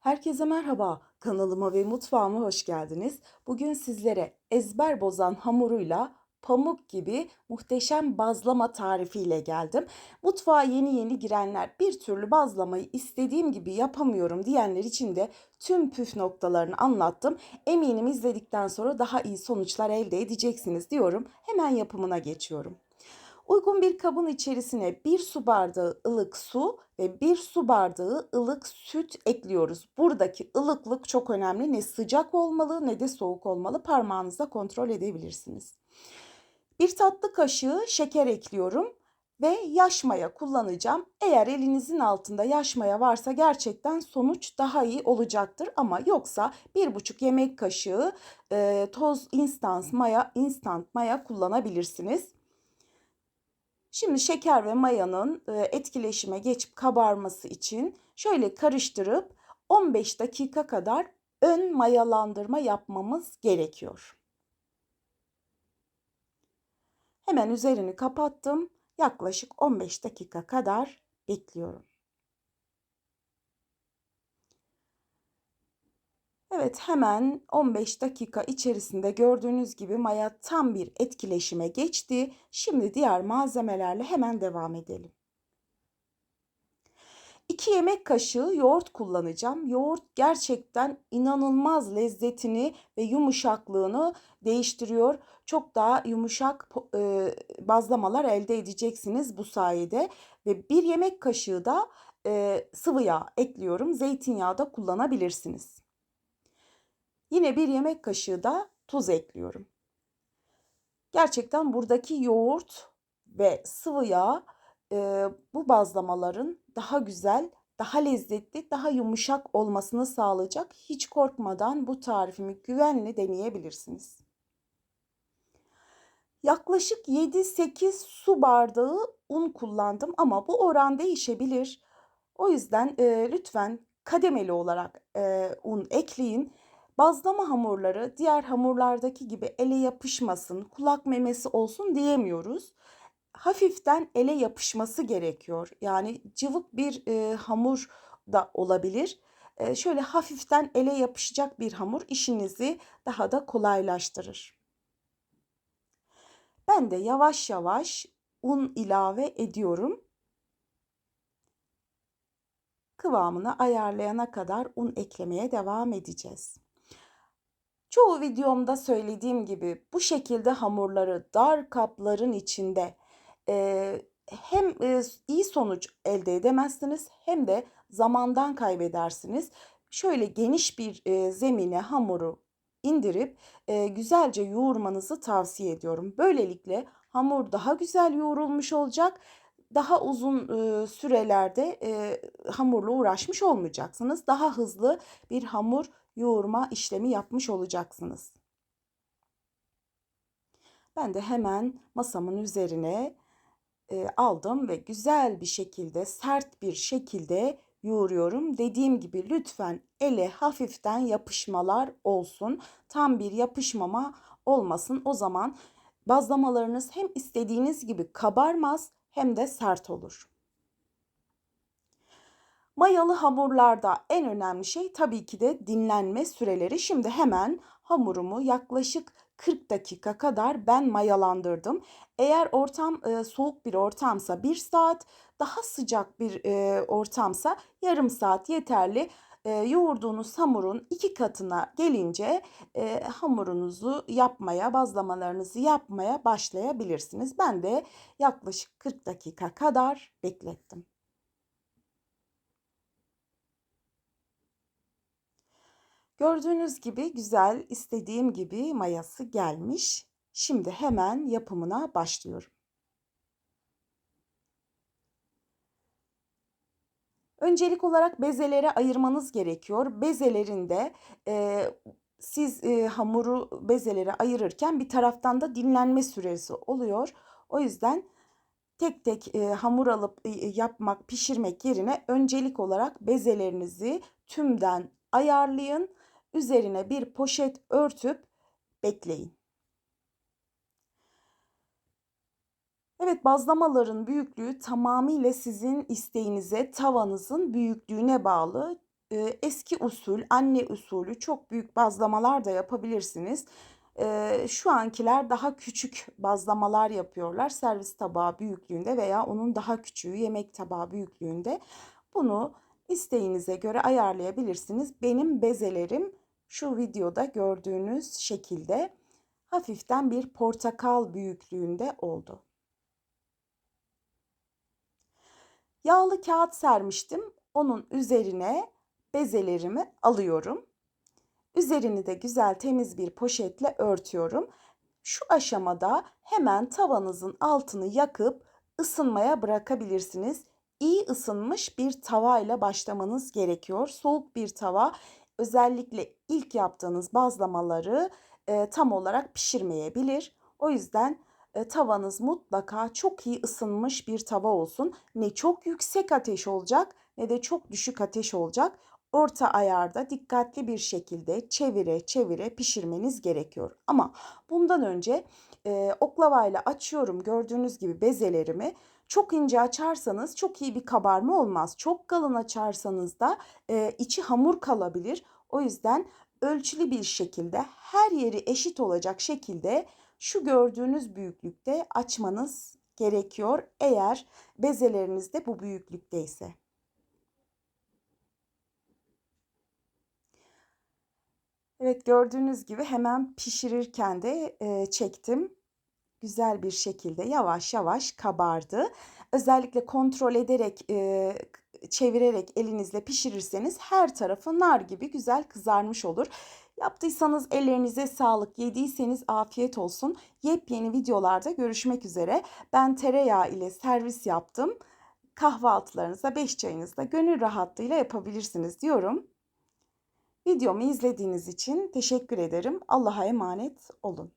Herkese merhaba. Kanalıma ve mutfağıma hoş geldiniz. Bugün sizlere ezber bozan hamuruyla pamuk gibi muhteşem bazlama tarifiyle geldim. Mutfağa yeni yeni girenler bir türlü bazlamayı istediğim gibi yapamıyorum diyenler için de tüm püf noktalarını anlattım. Eminim izledikten sonra daha iyi sonuçlar elde edeceksiniz diyorum. Hemen yapımına geçiyorum. Uygun bir kabın içerisine 1 su bardağı ılık su ve 1 su bardağı ılık süt ekliyoruz. Buradaki ılıklık çok önemli. Ne sıcak olmalı ne de soğuk olmalı. Parmağınızla kontrol edebilirsiniz. Bir tatlı kaşığı şeker ekliyorum ve yaş maya kullanacağım. Eğer elinizin altında yaş maya varsa gerçekten sonuç daha iyi olacaktır ama yoksa bir buçuk yemek kaşığı e, toz instant maya instant maya kullanabilirsiniz. Şimdi şeker ve mayanın e, etkileşime geçip kabarması için şöyle karıştırıp 15 dakika kadar ön mayalandırma yapmamız gerekiyor. Hemen üzerini kapattım. Yaklaşık 15 dakika kadar bekliyorum. Evet hemen 15 dakika içerisinde gördüğünüz gibi maya tam bir etkileşime geçti. Şimdi diğer malzemelerle hemen devam edelim. 2 yemek kaşığı yoğurt kullanacağım. Yoğurt gerçekten inanılmaz lezzetini ve yumuşaklığını değiştiriyor. Çok daha yumuşak e, bazlamalar elde edeceksiniz bu sayede. Ve 1 yemek kaşığı da e, sıvı yağ ekliyorum. Zeytinyağı da kullanabilirsiniz. Yine bir yemek kaşığı da tuz ekliyorum. Gerçekten buradaki yoğurt ve sıvı yağ e, bu bazlamaların daha güzel, daha lezzetli, daha yumuşak olmasını sağlayacak. Hiç korkmadan bu tarifimi güvenle deneyebilirsiniz. Yaklaşık 7-8 su bardağı un kullandım ama bu oran değişebilir. O yüzden e, lütfen kademeli olarak e, un ekleyin. Bazlama hamurları diğer hamurlardaki gibi ele yapışmasın, kulak memesi olsun diyemiyoruz. Hafiften ele yapışması gerekiyor. Yani cıvık bir e, hamur da olabilir. E, şöyle hafiften ele yapışacak bir hamur işinizi daha da kolaylaştırır. Ben de yavaş yavaş un ilave ediyorum. Kıvamını ayarlayana kadar un eklemeye devam edeceğiz. Çoğu videomda söylediğim gibi bu şekilde hamurları dar kapların içinde e, hem e, iyi sonuç elde edemezsiniz hem de zamandan kaybedersiniz. Şöyle geniş bir e, zemine hamuru indirip e, güzelce yoğurmanızı tavsiye ediyorum. Böylelikle hamur daha güzel yoğrulmuş olacak. Daha uzun e, sürelerde e, hamurla uğraşmış olmayacaksınız. Daha hızlı bir hamur yoğurma işlemi yapmış olacaksınız. Ben de hemen masamın üzerine e, aldım ve güzel bir şekilde, sert bir şekilde yoğuruyorum. Dediğim gibi lütfen ele hafiften yapışmalar olsun. Tam bir yapışmama olmasın. O zaman bazlamalarınız hem istediğiniz gibi kabarmaz hem de sert olur. Mayalı hamurlarda en önemli şey tabii ki de dinlenme süreleri. Şimdi hemen hamurumu yaklaşık 40 dakika kadar ben mayalandırdım. Eğer ortam e, soğuk bir ortamsa 1 saat, daha sıcak bir e, ortamsa yarım saat yeterli. E, yoğurduğunuz hamurun iki katına gelince e, hamurunuzu yapmaya, bazlamalarınızı yapmaya başlayabilirsiniz. Ben de yaklaşık 40 dakika kadar beklettim. Gördüğünüz gibi güzel istediğim gibi mayası gelmiş. Şimdi hemen yapımına başlıyorum. Öncelik olarak bezelere ayırmanız gerekiyor. Bezelerinde e, siz e, hamuru bezelere ayırırken bir taraftan da dinlenme süresi oluyor. O yüzden tek tek e, hamur alıp e, yapmak, pişirmek yerine öncelik olarak bezelerinizi tümden ayarlayın Üzerine bir poşet örtüp bekleyin. Evet bazlamaların büyüklüğü tamamıyla sizin isteğinize, tavanızın büyüklüğüne bağlı. Eee, eski usul, anne usulü çok büyük bazlamalar da yapabilirsiniz. Eee, şu ankiler daha küçük bazlamalar yapıyorlar. Servis tabağı büyüklüğünde veya onun daha küçüğü yemek tabağı büyüklüğünde. Bunu isteğinize göre ayarlayabilirsiniz. Benim bezelerim şu videoda gördüğünüz şekilde hafiften bir portakal büyüklüğünde oldu. Yağlı kağıt sermiştim. Onun üzerine bezelerimi alıyorum. Üzerini de güzel temiz bir poşetle örtüyorum. Şu aşamada hemen tavanızın altını yakıp ısınmaya bırakabilirsiniz. İyi ısınmış bir tavayla başlamanız gerekiyor. Soğuk bir tava özellikle ilk yaptığınız bazlamaları e, tam olarak pişirmeyebilir. O yüzden e, tavanız mutlaka çok iyi ısınmış bir tava olsun. Ne çok yüksek ateş olacak ne de çok düşük ateş olacak. Orta ayarda dikkatli bir şekilde çevire çevire pişirmeniz gerekiyor. Ama bundan önce e, oklavayla açıyorum gördüğünüz gibi bezelerimi. Çok ince açarsanız çok iyi bir kabarma olmaz. Çok kalın açarsanız da e, içi hamur kalabilir. O yüzden ölçülü bir şekilde her yeri eşit olacak şekilde şu gördüğünüz büyüklükte açmanız gerekiyor eğer bezeleriniz de bu büyüklükteyse. Evet gördüğünüz gibi hemen pişirirken de e, çektim. Güzel bir şekilde yavaş yavaş kabardı. Özellikle kontrol ederek e, çevirerek elinizle pişirirseniz her tarafı nar gibi güzel kızarmış olur. Yaptıysanız ellerinize sağlık, yediyseniz afiyet olsun. Yepyeni videolarda görüşmek üzere. Ben tereyağı ile servis yaptım. Kahvaltılarınızda, beş çayınızda gönül rahatlığıyla yapabilirsiniz diyorum. Videomu izlediğiniz için teşekkür ederim. Allah'a emanet olun.